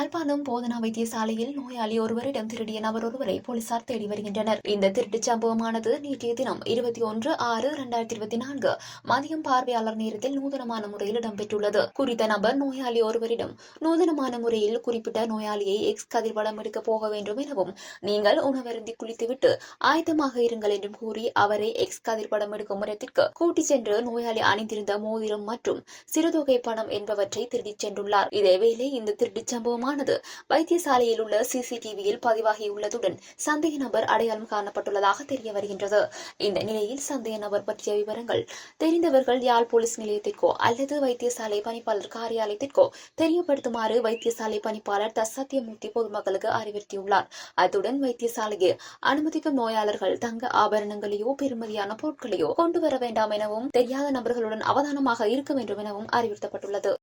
யாழ்ப்பாணம் போதனா வைத்தியசாலையில் நோயாளி ஒருவரிடம் திருடிய நபர் ஒருவரை போலீசார் தேடி வருகின்றனர். இந்த திருட்டுச் சம்பவமானது நேற்றைய தினம் இருபத்தி ஒன்று ஆறு இரண்டாயிரத்தி இருபத்தி நான்கு மதியம் பார்வையாளர் நேரத்தில் நூதனமான முறையில் இடம்பெற்றுள்ளது. குறித்த நபர் நோயாளி ஒருவரிடம் நூதனமான முறையில் குறிப்பிட்ட நோயாளியை எக்ஸ் கதிர்வடம் எடுக்க போக வேண்டும் எனவும் நீங்கள் உணவருந்தி குளித்துவிட்டு ஆயத்தமாக இருங்கள் என்றும் கூறி அவரை எக்ஸ் கதிர்படம் எடுக்கும் இடத்திற்கு கூட்டிச் சென்று நோயாளி அணிந்திருந்த மோதிரம் மற்றும் சிறுதொகை பணம் என்பவற்றை திருடிச் சென்றுள்ளார். இதேவேளை இந்த திருட்டுச் ஆனது. வைத்தியசாலையில் உள்ள சிசிடிவியில் பதிவாகியுள்ளதுடன் சந்தேக நபர் அடையாளம் காணப்பட்டுள்ளதாக தெரிய வருகின்றது. இந்த நிலையில் சந்தேக நபர் பற்றிய விவரங்கள் தெரிந்தவர்கள் யாழ் போலீஸ் நிலையத்திற்கோ அல்லது வைத்தியசாலை பணிப்பாளர் காரியாலயத்திற்கோ தெரியப்படுத்துமாறு வைத்தியசாலை பணிப்பாளர் த சத்தியமூர்த்தி பொதுமக்களுக்கு அறிவுறுத்தியுள்ளார். அத்துடன் வைத்தியசாலைக்கு அனுமதிக்கும் நோயாளர்கள் தங்க ஆபரணங்களையோ பெறுமதியான பொருட்களையோ கொண்டு வர வேண்டாம் எனவும் தெரியாத நபர்களுடன் அவதானமாக இருக்க வேண்டும் எனவும் அறிவுறுத்தப்பட்டுள்ளது.